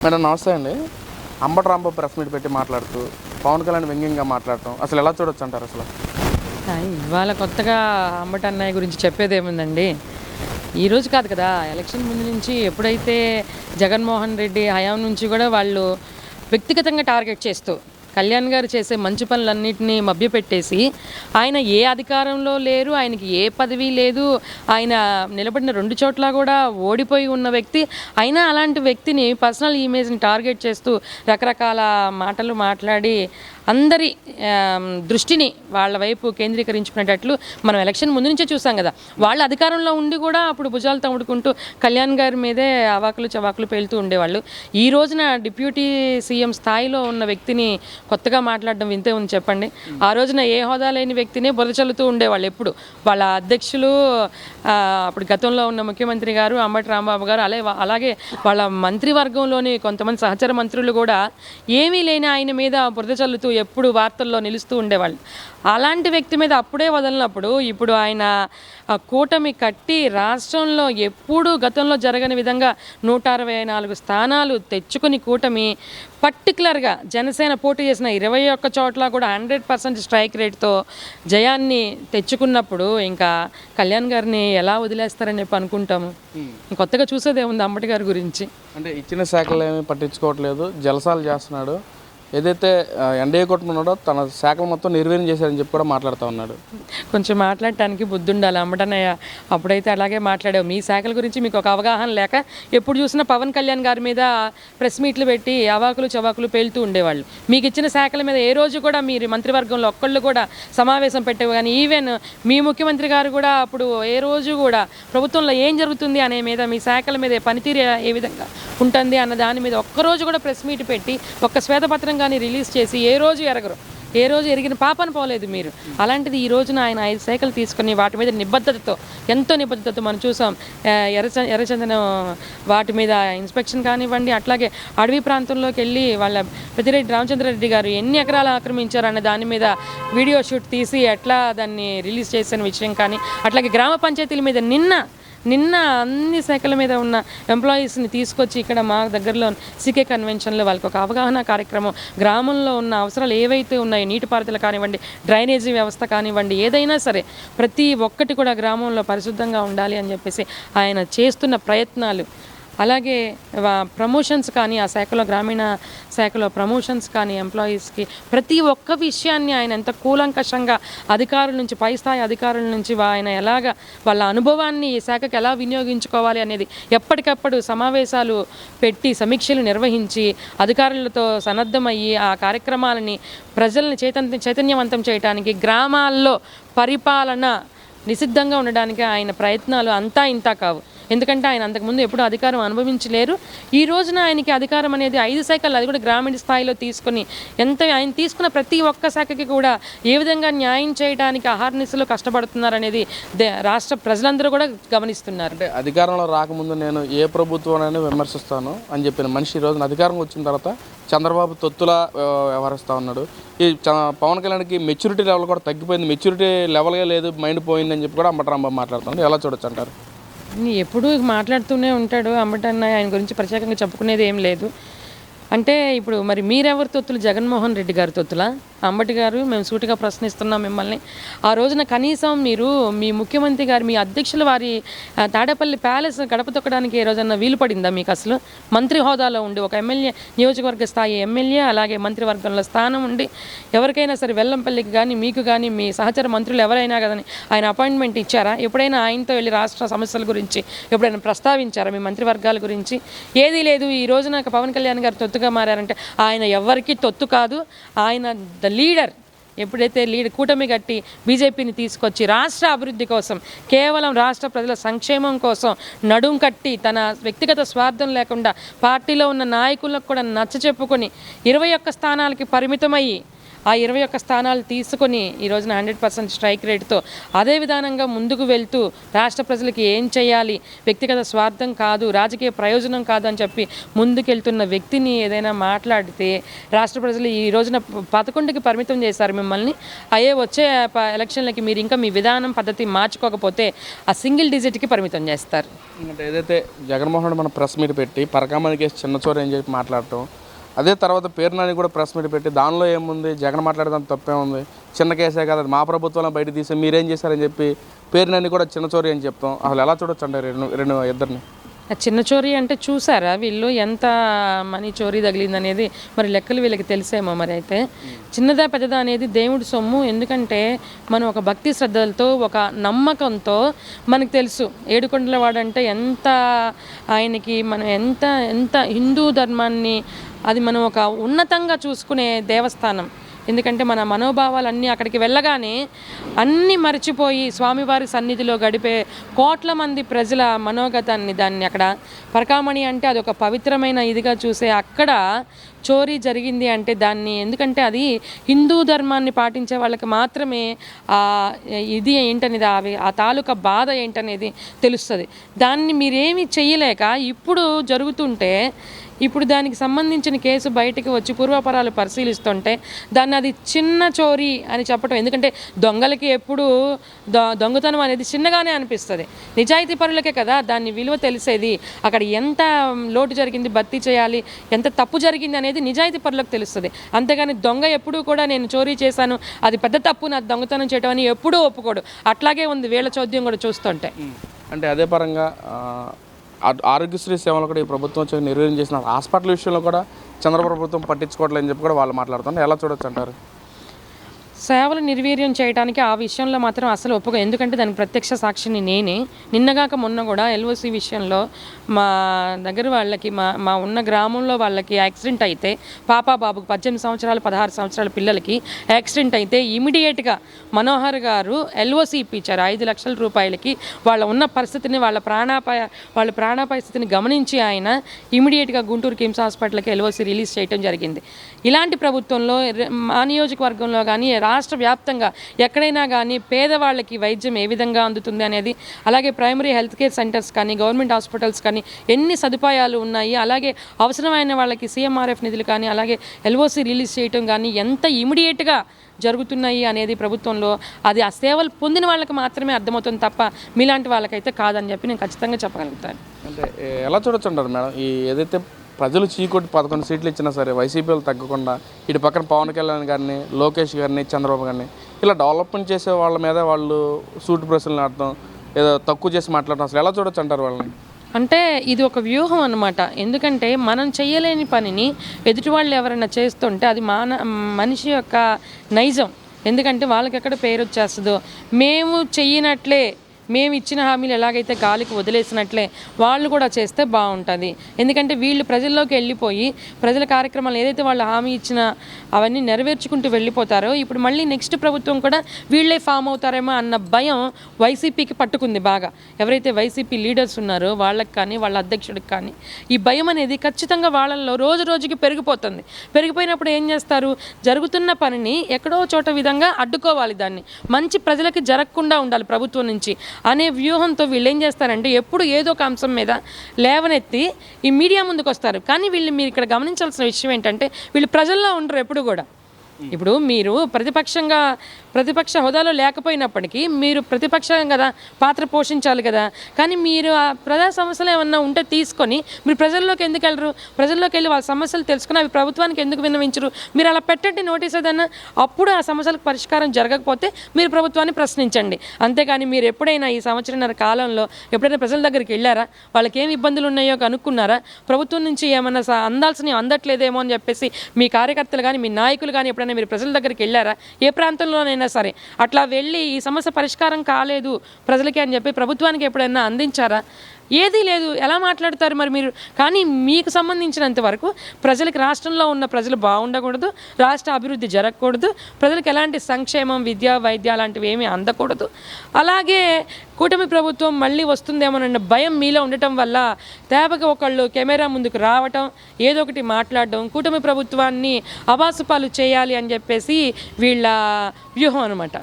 Madam నమస్తే అండి. Ambati press meet పెట్టి మాట్లాడుతూ పవన్ కళ్యాణ్ వ్యంగ్యంగా మాట్లాడటం అసలు ఎలా చూడొచ్చు అంటారు అసలు ఇవాళ కొత్తగా అంబట అన్నయ్య గురించి చెప్పేది ఏముందండి? ఈరోజు కాదు కదా ఎలక్షన్ ముందు నుంచి ఎప్పుడైతే జగన్మోహన్ రెడ్డి హయాం నుంచి కూడా వాళ్ళు వ్యక్తిగతంగా టార్గెట్ చేస్తూ కళ్యాణ్ గారు చేసే మంచి పనులన్నింటినీ మభ్యపెట్టేసి ఆయన ఏ అధికారంలో లేరు ఆయనకి ఏ పదవి లేదు ఆయన నిలబడిన రెండు చోట్ల కూడా ఓడిపోయి ఉన్న వ్యక్తి అయినా అలాంటి వ్యక్తిని పర్సనల్ ఇమేజ్ని టార్గెట్ చేస్తూ రకరకాల మాటలు మాట్లాడి అందరి దృష్టిని వాళ్ళ వైపు కేంద్రీకరించుకునేటట్లు మనం ఎలక్షన్ ముందు నుంచే చూసాం కదా. వాళ్ళ అధికారంలో ఉండి కూడా అప్పుడు భుజాలు తమ్ముడుకుంటూ కళ్యాణ్ గారి మీదే అవాకులు చవాకులు పేలుతూ ఉండేవాళ్ళు. ఈ రోజున డిప్యూటీ సీఎం స్థాయిలో ఉన్న వ్యక్తిని కొత్తగా మాట్లాడడం వింతే ఉంది చెప్పండి. ఆ రోజున ఏ హోదా లేని వ్యక్తినే బురద చల్లుతూ ఉండేవాళ్ళు ఎప్పుడు. వాళ్ళ అధ్యక్షులు అప్పుడు గతంలో ఉన్న ముఖ్యమంత్రి గారు అంబటి రాంబాబు గారు అలాగే అలాగే వాళ్ళ మంత్రివర్గంలోని కొంతమంది సహచర మంత్రులు కూడా ఏమీ లేని ఆయన మీద బురద చల్లుతూ ఎప్పుడు వార్తల్లో నిలుస్తూ ఉండేవాళ్ళు. అలాంటి వ్యక్తి మీద అప్పుడే వదలినప్పుడు ఇప్పుడు ఆయన కూటమి కట్టి రాష్ట్రంలో ఎప్పుడూ గతంలో జరగని విధంగా నూట అరవై నాలుగు స్థానాలు తెచ్చుకుని కూటమి పర్టికులర్గా జనసేన పోటీ చేసిన ఇరవై ఒక్క చోట్ల కూడా హండ్రెడ్ పర్సెంట్ స్ట్రైక్ రేట్తో జయాన్ని తెచ్చుకున్నప్పుడు ఇంకా కళ్యాణ్ గారిని ఎలా వదిలేస్తారని చెప్పి అనుకుంటాము. కొత్తగా చూసేదే ఉంది అంబటి గారి గురించి. అంటే ఇచ్చిన శాఖలు ఏమీ పట్టించుకోవట్లేదు. జలసాలు చేస్తున్నాడు. ఏదైతే ఆ, ఎన్డీఏ కూటమి ఉన్నాడో తన శాఖలు మొత్తం నిర్వీర్యం చేశారని చెప్పి కూడా మాట్లాడుతూ ఉన్నాడు. కొంచెం మాట్లాడటానికి బుద్ధి ఉండాలి అమ్మటనయ్య అప్పుడైతే అలాగే మాట్లాడావు. మీ శాఖల గురించి మీకు ఒక అవగాహన లేక ఎప్పుడు చూసినా పవన్ కళ్యాణ్ గారి మీద ప్రెస్ మీట్లు పెట్టి అవాకులు చవాకులు పేలుతూ ఉండేవాళ్ళు. మీకు ఇచ్చిన శాఖల మీద ఏ రోజు కూడా మీరు మంత్రివర్గంలో ఒక్కళ్ళు కూడా సమావేశం పెట్టేవి కానీ ఈవెన్ మీ ముఖ్యమంత్రి గారు కూడా అప్పుడు ఏ రోజు కూడా ప్రభుత్వంలో ఏం జరుగుతుంది అనే మీద మీ శాఖల మీద పనితీరు ఏ విధంగా ఉంటుంది అన్న దాని మీద ఒక్కరోజు కూడా ప్రెస్ మీట్ పెట్టి ఒక్క శ్వేతపత్రం కానీ రిలీజ్ చేసి ఏ రోజు ఎరగరు. ఏ రోజు ఎరిగిన పాపను పోలేదు మీరు. అలాంటిది ఈ రోజున ఆయన ఐదు శాఖలు తీసుకుని వాటి మీద నిబద్ధతతో ఎంతో నిబద్ధతతో మనం చూసాం. ఎర్రచ ఎర్రచందనం వాటి మీద ఇన్స్పెక్షన్ కానివ్వండి అట్లాగే అడవి ప్రాంతంలోకి వెళ్ళి వాళ్ళ పెద్దిరెడ్డి రామచంద్రారెడ్డి గారు ఎన్ని ఎకరాలు ఆక్రమించారన్న దాని మీద వీడియో షూట్ తీసి ఎట్లా దాన్ని రిలీజ్ చేసిన విషయం కానీ అట్లాగే గ్రామ పంచాయతీల మీద నిన్న నిన్న అన్ని శాఖల మీద ఉన్న ఎంప్లాయీస్ని తీసుకొచ్చి ఇక్కడ మా దగ్గరలో సికే కన్వెన్షన్లో వాళ్ళకి ఒక అవగాహన కార్యక్రమం గ్రామంలో ఉన్న అవసరాలు ఏవైతే ఉన్నాయో నీటిపారుదల కానివ్వండి డ్రైనేజీ వ్యవస్థ కానివ్వండి ఏదైనా సరే ప్రతి ఒక్కటి కూడా గ్రామంలో పరిశుద్ధంగా ఉండాలి అని చెప్పేసి ఆయన చేస్తున్న ప్రయత్నాలు. అలాగే వా- ప్రమోషన్స్ కానీ ఆ శాఖలో గ్రామీణ శాఖలో ప్రమోషన్స్ కానీ ఎంప్లాయీస్కి ప్రతి ఒక్క విషయాన్ని ఆయన ఎంత కూలంకషంగా అధికారుల నుంచి పై స్థాయి అధికారుల నుంచి వా- ఆయన ఎలాగ వాళ్ళ అనుభవాన్ని ఈ శాఖకు ఎలా వినియోగించుకోవాలి అనేది ఎప్పటికప్పుడు సమావేశాలు పెట్టి సమీక్షలు నిర్వహించి అధికారులతో సన్నద్ధమయ్యి ఆ కార్యక్రమాలని ప్రజల్ని చైతన్య చైతన్యవంతం చేయడానికి గ్రామాల్లో పరిపాలన నిషిద్ధంగా ఉండడానికి ఆయన ప్రయత్నాలు అంతా ఇంతా కావు. ఎందుకంటే ఆయన అంతకుముందు ఎప్పుడు అధికారం అనుభవించలేరు. ఈ రోజున ఆయనకి అధికారం అనేది ఐదు శాఖలు అది కూడా గ్రామీణ స్థాయిలో తీసుకొని ఎంత ఆయన తీసుకున్న ప్రతి ఒక్క శాఖకి కూడా ఏ విధంగా న్యాయం చేయడానికి అహర్నిశలు కష్టపడుతున్నారనేది దే- రాష్ట్ర ప్రజలందరూ కూడా గమనిస్తున్నారు. అంటే అధికారంలో రాకముందు నేను ఏ ప్రభుత్వాన్ని విమర్శిస్తాను అని చెప్పిన మనిషి ఈ రోజున అధికారం వచ్చిన తర్వాత చంద్రబాబు తొత్తులా వ్యవహరిస్తూ ఉన్నాడు. ఈ చ- పవన్ కళ్యాణ్కి మెచ్యూరిటీ లెవెల్ కూడా తగ్గిపోయింది. మెచ్యూరిటీ లెవెల్గా లేదు మైండ్ పోయిందని చెప్పి కూడా అంబటరాంబాబు మాట్లాడుతున్నాడు. ఎలా చూడొచ్చు అంటారు? ఎప్పుడూ మాట్లాడుతూనే ఉంటాడు అంబటన్న ఆయన గురించి ప్రత్యేకంగా చెప్పుకునేది ఏం లేదు. అంటే ఇప్పుడు మరి మీరెవరి తొత్తులు? జగన్మోహన్ రెడ్డి గారి తొత్తులా? అంబటి గారు మేము సూటిగా ప్రశ్నిస్తున్నాం మిమ్మల్ని. ఆ రోజున కనీసం మీరు మీ ముఖ్యమంత్రి గారు మీ అధ్యక్షుల వారి తాడేపల్లి ప్యాలెస్ గడప తొక్కడానికి ఏ రోజన్నా వీలు పడిందా మీకు అసలు? మంత్రి హోదాలో ఉండి ఒక ఎమ్మెల్యే నియోజకవర్గ స్థాయి ఎమ్మెల్యే అలాగే మంత్రివర్గంలో స్థానం ఉండి ఎవరికైనా సరే వెల్లంపల్లికి కానీ మీకు కానీ మీ సహచర మంత్రులు ఎవరైనా కదని ఆయన అపాయింట్మెంట్ ఇచ్చారా? ఎప్పుడైనా ఆయనతో వెళ్ళి రాష్ట్ర సమస్యల గురించి ఎప్పుడైనా ప్రస్తావించారా మీ మంత్రివర్గాల గురించి? ఏదీ లేదు ఈ రోజున పవన్ కళ్యాణ్ గారు తొత్తుగా మారారంటే ఆయన ఎవరికి తొత్తు కాదు. ఆయన లీడర్ ఎప్పుడైతే లీడ్ కూటమి కట్టి బీజేపీని తీసుకొచ్చి రాష్ట్ర అభివృద్ధి కోసం కేవలం రాష్ట్ర ప్రజల సంక్షేమం కోసం నడుం కట్టి తన వ్యక్తిగత స్వార్థం లేకుండా పార్టీలో ఉన్న నాయకులకు కూడా నచ్చ చెప్పుకొని ఇరవై ఒక్క స్థానాలకి పరిమితమయ్యి ఆ ఇరవై ఒక్క స్థానాలు తీసుకొని ఈ రోజున హండ్రెడ్ పర్సెంట్ స్ట్రైక్ రేట్తో అదే విధానంగా ముందుకు వెళ్తూ రాష్ట్ర ప్రజలకి ఏం చేయాలి? వ్యక్తిగత స్వార్థం కాదు రాజకీయ ప్రయోజనం కాదు అని చెప్పి ముందుకెళ్తున్న వ్యక్తిని ఏదైనా మాట్లాడితే రాష్ట్ర ప్రజలు ఈ రోజున పదకొండుకి పరిమితం చేశారు మిమ్మల్ని. అయ్యే వచ్చే ప- ఎలక్షన్లకి మీరు ఇంకా మీ విధానం పద్ధతి మార్చుకోకపోతే ఆ సింగిల్ డిజిట్కి పరిమితం చేస్తారు. ఏదైతే జగన్మోహన్ రెడ్డి మన ప్రెస్ మీట్ పెట్టి పరకామణి కేసు చిన్న చోరు అని చెప్పి మాట్లాడటం అదే తర్వాత పేరునాని కూడా ప్రెస్ మీట్ పెట్టి దానిలో ఏముంది? జగన్ మాట్లాడడం తప్పే ఉంది చిన్న కేసే కదా మా ప్రభుత్వంలో బయట తీసి మీరేం చేశారని చెప్పి పేరునాని కూడా చిన్న చోరీ అని చెప్తాం. అసలు ఎలా చూడొచ్చు అంటే రెండు రెండు ఇద్దరిని? చిన్న చోరీ అంటే చూసారా వీళ్ళు ఎంత మనీ చోరీ తగిలింది అనేది మరి లెక్కలు వీళ్ళకి తెలిసేమో మరి అయితే. చిన్నదా పెద్దదా అనేది దేవుడి సొమ్ము. ఎందుకంటే మనం ఒక భక్తి శ్రద్ధలతో ఒక నమ్మకంతో మనకు తెలుసు ఏడుకొండల వాడంటే ఎంత ఆయనకి మనం ఎంత ఎంత హిందూ ధర్మాన్ని అది మనం ఒక ఉన్నతంగా చూసుకునే దేవస్థానం. ఎందుకంటే మన మనోభావాలన్నీ అక్కడికి వెళ్ళగానే అన్నీ మర్చిపోయి స్వామివారి సన్నిధిలో గడిపే కోట్ల మంది ప్రజల మనోగతాన్ని దాన్ని అక్కడ పరకామణి అంటే అది ఒక పవిత్రమైన ఇదిగా చూసే అక్కడ చోరీ జరిగింది అంటే దాన్ని ఎందుకంటే అది హిందూ ధర్మాన్ని పాటించే వాళ్ళకి మాత్రమే ఇది ఏంటనేది అవి ఆ తాలూకా బాధ ఏంటనేది తెలుస్తుంది. దాన్ని మీరేమీ చేయలేక ఇప్పుడు జరుగుతుంటే ఇప్పుడు దానికి సంబంధించిన కేసు బయటకు వచ్చి పూర్వపరాలు పరిశీలిస్తుంటే దాన్ని అది చిన్న చోరీ అని చెప్పడం ఎందుకంటే దొంగలకి ఎప్పుడు దొ దొంగతనం అనేది చిన్నగానే అనిపిస్తుంది. నిజాయితీ పరులకే కదా దాన్ని విలువ తెలిసేది. అక్కడ ఎంత లోటు జరిగింది భర్తీ చేయాలి ఎంత తప్పు జరిగింది అనేది నిజాయితీ పరులకు తెలుస్తుంది. అంతేగాని దొంగ ఎప్పుడూ కూడా నేను చోరీ చేశాను అది పెద్ద తప్పు నా దొంగతనం చేయడం అని ఎప్పుడూ ఒప్పుకోడు. అట్లాగే ఉంది వీళ్ళ చోద్యం కూడా చూస్తుంటే. అంటే అదే పరంగా ఆరోగ్యశ్రీ సేవలు కూడా ఈ ప్రభుత్వం వచ్చి నిర్వహణ చేసిన హాస్పిటల్ విషయంలో కూడా చంద్ర ప్రభుత్వం పట్టించుకోవట్లేదని చెప్పి కూడా వాళ్ళు మాట్లాడుతున్నారు. ఎలా చూడొచ్చు అంటారు? సేవలు నిర్వీర్యం చేయడానికి ఆ విషయంలో మాత్రం అసలు ఒప్పుకో ఎందుకంటే దానికి ప్రత్యక్ష సాక్షిని నేనే. నిన్నగాక మొన్న కూడా ఎల్ఓసి విషయంలో మా దగ్గర వాళ్ళకి మా మా ఉన్న గ్రామంలో వాళ్ళకి యాక్సిడెంట్ అయితే పాపా బాబుకు పద్దెనిమిది సంవత్సరాలు పదహారు సంవత్సరాల పిల్లలకి యాక్సిడెంట్ అయితే ఇమీడియట్గా మనోహర్ గారు ఎల్ఓసి ఇప్పించారు. ఐదు లక్షల రూపాయలకి వాళ్ళ ఉన్న పరిస్థితిని వాళ్ళ ప్రాణాపాయ వాళ్ళ ప్రాణాపాయ స్థితిని గమనించి ఆయన ఇమీడియట్గా గుంటూరు కిమ్స్ హాస్పిటల్కి ఎల్ఓసి రిలీజ్ చేయడం జరిగింది. ఇలాంటి ప్రభుత్వంలో మా నియోజకవర్గంలో కానీ రాష్ట్ర వ్యాప్తంగా ఎక్కడైనా కానీ పేదవాళ్ళకి వైద్యం ఏ విధంగా అందుతుంది అనేది అలాగే ప్రైమరీ హెల్త్ కేర్ సెంటర్స్ కానీ గవర్నమెంట్ హాస్పిటల్స్ కానీ ఎన్ని సదుపాయాలు ఉన్నాయి అలాగే అవసరమైన వాళ్ళకి సీఎంఆర్ఎఫ్ నిధులు కానీ అలాగే ఎల్ఓసి రిలీజ్ చేయటం కానీ ఎంత ఇమీడియట్గా జరుగుతున్నాయి అనేది ప్రభుత్వంలో అది ఆ సేవలు పొందిన వాళ్ళకి మాత్రమే అర్థమవుతుంది తప్ప మీలాంటి వాళ్ళకైతే కాదని చెప్పి నేను ఖచ్చితంగా చెప్పగలుగుతాను. అంటే ఎలా చూడొచ్చు అంటారు మేడం? ఈ ఏదైతే ప్రజలు చీకొట్టి పదకొండు సీట్లు ఇచ్చినా సరే వైసీపీలు తగ్గకుండా ఇటు పక్కన పవన్ కళ్యాణ్ గారిని లోకేష్ గారిని చంద్రబాబు గారిని ఇలా డెవలప్మెంట్ చేసే వాళ్ళ మీద వాళ్ళు సూట్ ప్రశ్నలు ఆడటం ఏదో తక్కువ చేసి మాట్లాడటం అసలు ఎలా చూడొచ్చు అంటారు వాళ్ళని? అంటే ఇది ఒక వ్యూహం అన్నమాట. ఎందుకంటే మనం చేయలేని పనిని ఎదుటి వాళ్ళు ఎవరైనా చేస్తుంటే అది మాన మనిషి యొక్క నైజం. ఎందుకంటే వాళ్ళకి ఎక్కడ పేరు వచ్చేస్తుందో. మేము చెయ్యనట్లే మేము ఇచ్చిన హామీలు ఎలాగైతే గాలికి వదిలేసినట్లే వాళ్ళు కూడా చేస్తే బాగుంటుంది. ఎందుకంటే వీళ్ళు ప్రజల్లోకి వెళ్ళిపోయి ప్రజల కార్యక్రమాలు ఏదైతే వాళ్ళు హామీ ఇచ్చిన అవన్నీ నెరవేర్చుకుంటూ వెళ్ళిపోతారో ఇప్పుడు మళ్ళీ నెక్స్ట్ ప్రభుత్వం కూడా వీళ్ళే ఫామ్ అవుతారేమో అన్న భయం వైసీపీకి పట్టుకుంది బాగా. ఎవరైతే వైసీపీ లీడర్స్ ఉన్నారో వాళ్ళకి కానీ వాళ్ళ అధ్యక్షుడికి కానీ ఈ భయం అనేది ఖచ్చితంగా వాళ్ళల్లో రోజు రోజుకి పెరిగిపోతుంది. పెరిగిపోయినప్పుడు ఏం చేస్తారు? జరుగుతున్న పనిని ఎక్కడో చోట విధంగా అడ్డుకోవాలి దాన్ని. మంచి ప్రజలకి జరగకుండా ఉండాలి ప్రభుత్వం నుంచి. అనే వ్యూహంతో వీళ్ళు ఏం చేస్తారంటే ఎప్పుడు ఏదో ఒక అంశం మీద లేవనెత్తి ఈ మీడియా ముందుకు వస్తారు కానీ వీళ్ళు మీరు ఇక్కడ గమనించాల్సిన విషయం ఏంటంటే వీళ్ళు ప్రజల్లో ఉండరు ఎప్పుడు కూడా. ఇప్పుడు మీరు ప్రతిపక్షంగా ప్రతిపక్ష హోదాలో లేకపోయినప్పటికీ మీరు ప్రతిపక్షం కదా పాత్ర పోషించాలి కదా. కానీ మీరు ఆ ప్రజా సమస్యలు ఏమన్నా ఉంటే తీసుకొని మీరు ప్రజల్లోకి ఎందుకు వెళ్ళరు? ప్రజల్లోకి వెళ్ళి వాళ్ళ సమస్యలు తెలుసుకుని అవి ప్రభుత్వానికి ఎందుకు విన్నవించరు? మీరు అలా పెట్టండి నోటీస్ ఏదన్నా అప్పుడు ఆ సమస్యలకు పరిష్కారం జరగకపోతే మీరు ప్రభుత్వాన్ని ప్రశ్నించండి. అంతేగాని మీరు ఎప్పుడైనా ఈ సంవత్సరంన్నర కాలంలో ఎప్పుడైనా ప్రజల దగ్గరికి వెళ్ళారా? వాళ్ళకి ఏమి ఇబ్బందులు ఉన్నాయో కనుక్కున్నారా? ప్రభుత్వం నుంచి ఏమన్నా అందాల్సినవి అందట్లేదేమో అని చెప్పేసి మీ కార్యకర్తలు కానీ మీ నాయకులు కానీ ఎప్పుడైనా మీరు ప్రజల దగ్గరికి వెళ్ళారా? ఏ ప్రాంతంలోనైనా సరే. అట్లా వెళ్ళి ఈ సమస్య పరిష్కారం కాలేదు ప్రజలకి అని చెప్పి ప్రభుత్వానికి ఎప్పుడైనా అందించారా? ఏదీ లేదు. ఎలా మాట్లాడతారు మరి మీరు? కానీ మీకు సంబంధించినంత వరకు ప్రజలకు రాష్ట్రంలో ఉన్న ప్రజలు బాగుండకూడదు రాష్ట్ర అభివృద్ధి జరగకూడదు ప్రజలకు ఎలాంటి సంక్షేమం విద్య వైద్య లాంటివి ఏమీ అందకూడదు. అలాగే కూటమి ప్రభుత్వం మళ్ళీ వస్తుందేమోనన్న భయం మీలో ఉండటం వల్ల తేపక ఒకళ్ళు కెమెరా ముందుకు రావటం ఏదో ఒకటి మాట్లాడడం కూటమి ప్రభుత్వాన్ని అవాసుపాలు చేయాలి అని చెప్పేసి వీళ్ళ వ్యూహం అనమాట